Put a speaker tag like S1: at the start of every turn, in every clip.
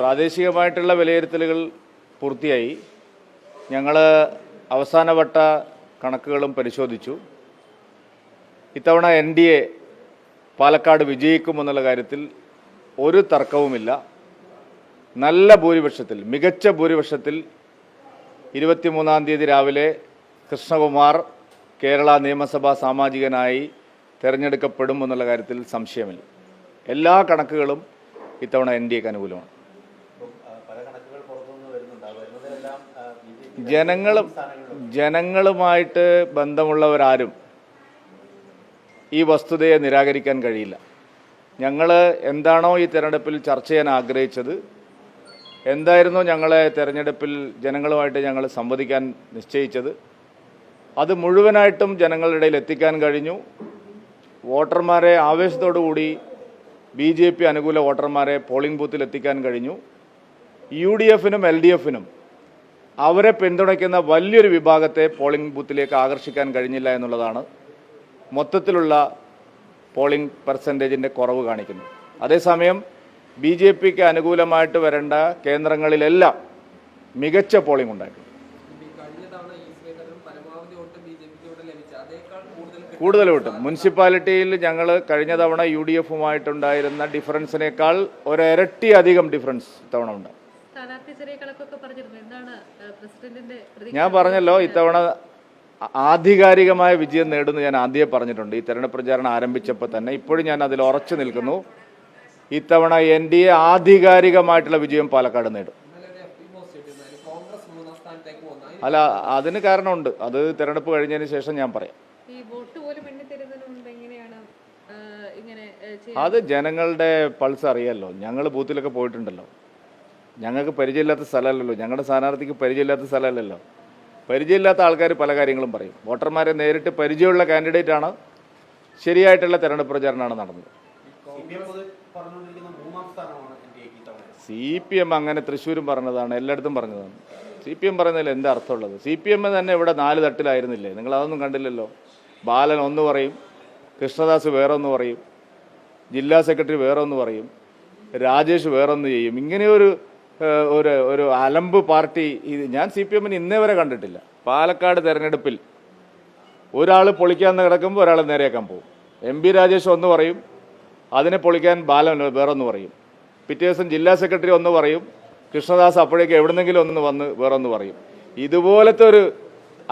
S1: പ്രാദേശികമായിട്ടുള്ള വിലയിരുത്തലുകൾ പൂർത്തിയായി. ഞങ്ങൾ അവസാനവട്ട കണക്കുകളും പരിശോധിച്ചു. ഇത്തവണ എൻ ഡി എ പാലക്കാട് വിജയിക്കുമെന്നുള്ള കാര്യത്തിൽ ഒരു തർക്കവുമില്ല. നല്ല ഭൂരിപക്ഷത്തിൽ മികച്ച ഭൂരിപക്ഷത്തിൽ ഇരുപത്തിമൂന്നാം തീയതി രാവിലെ കൃഷ്ണകുമാർ കേരള നിയമസഭാ സാമാജികനായി തിരഞ്ഞെടുക്കപ്പെടും എന്നുള്ള കാര്യത്തിൽ സംശയമില്ല. എല്ലാ കണക്കുകളും ഇത്തവണ എൻ ഡി എക്ക് അനുകൂലമാണ്
S2: പല കണക്കുകൾ പുറത്തുനിന്ന് വരുന്നുണ്ട് ആ വരുന്നതെല്ലാം ബി ജെ പി
S1: ജനങ്ങളും ജനങ്ങളുമായിട്ട് ബന്ധമുള്ളവരാരും ഈ വസ്തുതയെ നിരാകരിക്കാൻ കഴിയില്ല. ഞങ്ങൾ എന്താണോ ഈ തെരഞ്ഞെടുപ്പിൽ ചർച്ച ചെയ്യാൻ ആഗ്രഹിച്ചത് എന്തായിരുന്നോ ഞങ്ങളെ തെരഞ്ഞെടുപ്പിൽ ജനങ്ങളുമായിട്ട് ഞങ്ങൾ സംവദിക്കാൻ നിശ്ചയിച്ചത് അത് മുഴുവനായിട്ടും ജനങ്ങളുടെ ഇടയിൽ എത്തിക്കാൻ കഴിഞ്ഞു. വോട്ടർമാരെ ആവേശത്തോടു കൂടി ബി ജെ പി അനുകൂല വോട്ടർമാരെ പോളിംഗ് ബൂത്തിൽ എത്തിക്കാൻ കഴിഞ്ഞു. യു ഡി എഫിനും എൽ ഡി എഫിനും അവരെ പിന്തുണയ്ക്കുന്ന വലിയൊരു വിഭാഗത്തെ പോളിംഗ് ബൂത്തിലേക്ക് ആകർഷിക്കാൻ കഴിഞ്ഞില്ല എന്നുള്ളതാണ് മൊത്തത്തിലുള്ള പോളിംഗ് പെർസെന്റേജിന്റെ കുറവ് കാണിക്കുന്നത്. അതേസമയം ബി ജെ പിക്ക് അനുകൂലമായിട്ട് വരേണ്ട കേന്ദ്രങ്ങളിലെല്ലാം മികച്ച പോളിംഗ് ഉണ്ടായിട്ടുണ്ട്.
S3: വോട്ട് കൂടുതൽ കിട്ടും.
S1: മുനിസിപ്പാലിറ്റിയിൽ ഞങ്ങൾ കഴിഞ്ഞ തവണ യു ഡി എഫുമായിട്ടുണ്ടായിരുന്ന ഡിഫറൻസിനേക്കാൾ ഒരിരട്ടി അധികം ഡിഫറൻസ് തവണ ഉണ്ട്.
S4: സ്ഥാനാർത്ഥി ചെറിയ കണക്കൊക്കെ പറഞ്ഞിരുന്നു. എന്താണ് പ്രസിഡന്റിന്റെ
S1: ഞാൻ പറഞ്ഞല്ലോ ഇത്തവണ ആധികാരികമായ വിജയം നേടുന്നു ഞാൻ ആദ്യമേ പറഞ്ഞിട്ടുണ്ട്. ഈ തെരഞ്ഞെടുപ്പ് പ്രചാരണം ആരംഭിച്ചപ്പോൾ തന്നെ ഇപ്പോഴും ഞാൻ അതിൽ ഉറച്ചു നിൽക്കുന്നു. ഇത്തവണ എൻ ഡി എ ആധികാരികമായിട്ടുള്ള വിജയം പാലക്കാട് നേടും. അല്ല അതിന് കാരണമുണ്ട്. അത് തെരഞ്ഞെടുപ്പ് കഴിഞ്ഞതിന് ശേഷം ഞാൻ പറയാം. അത് ജനങ്ങളുടെ പൾസ് അറിയാലോ. ഞങ്ങൾ ബൂത്തിലൊക്കെ പോയിട്ടുണ്ടല്ലോ. ഞങ്ങൾക്ക് പരിചയമില്ലാത്ത സ്ഥലമല്ലല്ലോ. ഞങ്ങളുടെ സ്ഥാനാർത്ഥിക്ക് പരിചയമില്ലാത്ത സ്ഥലമല്ലല്ലോ. പരിചയമില്ലാത്ത ആൾക്കാർ പല കാര്യങ്ങളും പറയും. വോട്ടർമാരെ നേരിട്ട് പരിചയമുള്ള കാൻഡിഡേറ്റ് ആണ്. ശരിയായിട്ടുള്ള തെരഞ്ഞെടുപ്പ് പ്രചാരണമാണ് നടന്നത്.
S2: സി പി എം
S1: അങ്ങനെ തൃശ്ശൂരും പറഞ്ഞതാണ് എല്ലായിടത്തും പറഞ്ഞതാണ്. സി പി എം പറയുന്നതിൽ എന്താ അർത്ഥമുള്ളത്? സി പി എം തന്നെ ഇവിടെ നാല് തട്ടിലായിരുന്നില്ലേ? നിങ്ങൾ അതൊന്നും കണ്ടില്ലല്ലോ. ബാലൻ ഒന്ന് പറയും കൃഷ്ണദാസ് വേറെ ഒന്ന് പറയും ജില്ലാ സെക്രട്ടറി വേറെ ഒന്ന് പറയും രാജേഷ് വേറെ ഒന്ന് ചെയ്യും. ഇങ്ങനെ ഒരു ഒരു ഒരു അലമ്പ് പാർട്ടി ഇത് ഞാൻ സി പി എമ്മിന് ഇന്നേ വരെ കണ്ടിട്ടില്ല. പാലക്കാട് തെരഞ്ഞെടുപ്പിൽ ഒരാൾ പൊളിക്കാൻ കിടക്കുമ്പോൾ ഒരാൾ നേരെയാക്കാൻ പോകും. എം പി രാജേഷ് ഒന്ന് പറയും അതിനെ പൊളിക്കാൻ ബാലൻ വേറൊന്ന് പറയും. പിറ്റേ ദിവസം ജില്ലാ സെക്രട്ടറി ഒന്ന് പറയും കൃഷ്ണദാസ് അപ്പോഴേക്ക് എവിടുന്നെങ്കിലും ഒന്ന് വന്ന് വേറൊന്ന് പറയും. ഇതുപോലത്തെ ഒരു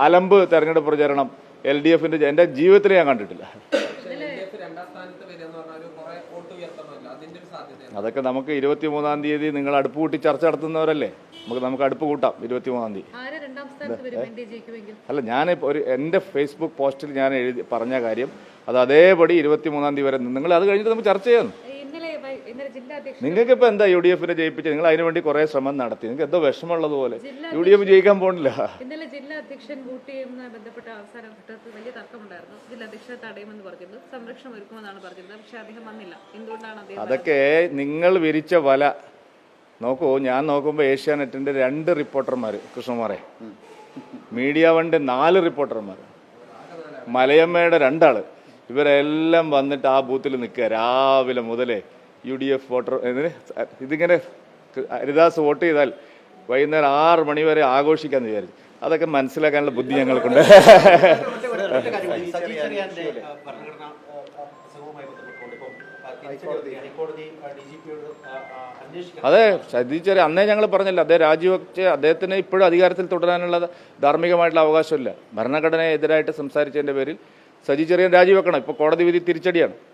S1: അലമ്പ് തെരഞ്ഞെടുപ്പ് പ്രചരണം എൽ ഡി എഫിന്റെ എന്റെ ജീവിതത്തിൽ ഞാൻ കണ്ടിട്ടില്ല
S3: പക്ഷേ LDF രണ്ടാം സ്ഥാനത്ത് വരിക എന്ന് പറഞ്ഞാൽ ഒരു കുറെ വോട്ട് ഉയർത്തണമല്ലോ അതിന്റെ ഒരു സാധ്യത
S1: അതൊക്കെ നമുക്ക് ഇരുപത്തി മൂന്നാം തീയതി നിങ്ങൾ അടുപ്പ് കൂട്ടി ചർച്ച നടത്തുന്നവരല്ലേ? നമുക്ക് നമുക്ക് അടുപ്പ് കൂട്ടാം ഇരുപത്തി മൂന്നാം തീയതി അല്ല ഞാൻ ഒരു എന്റെ ഫേസ്ബുക്ക് പോസ്റ്റിൽ ഞാൻ എഴുതി പറഞ്ഞ കാര്യം അത് അതേപടി ഇരുപത്തി മൂന്നാം തീയതി വരെ നിങ്ങൾ അത് കഴിഞ്ഞിട്ട് നമുക്ക് ചർച്ച ചെയ്യാം. നിങ്ങൾക്ക് ഇപ്പൊ എന്താ യു ഡി എഫിനെ ജയിപ്പിച്ചത്? നിങ്ങൾ അതിനു വേണ്ടി കുറെ ശ്രമം നടത്തി. നിങ്ങൾക്ക് എന്തോ വിഷമമുള്ളത് പോലെ യു ഡി എഫ് ജയിക്കാൻ പോണില്ല.
S4: ഇന്നലെ ജില്ലാ അധ്യക്ഷൻ വോട്ട് ബന്ധപ്പെട്ട അവസാന ഘട്ടത്തിൽ വലിയ തർക്കമുണ്ടായിരുന്നു. ജില്ലാ അധ്യക്ഷനെ തടയുമെന്ന് പറഞ്ഞിരുന്നു. സംരക്ഷണം ഒരുക്കുമെന്നാണ് പറഞ്ഞിരുന്നത്. പക്ഷെ അദ്ദേഹം വന്നില്ല. എന്തുകൊണ്ടാണ് അദ്ദേഹം
S1: അതൊക്കെ നിങ്ങൾ വിരിച്ച വല. നോക്കൂ ഞാൻ നോക്കുമ്പോൾ ഏഷ്യാനെറ്റിന്റെ രണ്ട് റിപ്പോർട്ടർമാര് കൃഷ്ണകുമാറെ. മീഡിയ വണ്ടി നാല് റിപ്പോർട്ടർമാർ മലയമ്മയുടെ രണ്ടാൾ. ഇവരെല്ലാം വന്നിട്ട് ആ ബൂത്തിൽ നിൽക്കുക. രാവിലെ മുതലേ യു ഡി എഫ് വോട്ടർ ഇതിങ്ങനെ ഹരിദാസ് വോട്ട് ചെയ്താൽ വൈകുന്നേരം ആറ് മണി വരെ ആഘോഷിക്കാന്ന് വിചാരിച്ചു. അതൊക്കെ മനസ്സിലാക്കാനുള്ള ബുദ്ധി ഞങ്ങൾക്കുണ്ട്. അതെ ശതീശ്വരി അന്നേ ഞങ്ങൾ പറഞ്ഞില്ല അദ്ദേഹം രാജിവെച്ച് അദ്ദേഹത്തിന് ഇപ്പോഴും അധികാരത്തിൽ തുടരാനുള്ള ധാർമ്മികമായിട്ടുള്ള അവകാശമില്ല. ഭരണഘടനയെതിരായിട്ട് സംസാരിച്ചതിന്റെ പേരിൽ സജി ചെറിയൻ രാജിവെക്കണം. ഇപ്പോൾ കോടതി വിധി തിരിച്ചടിയാണ്.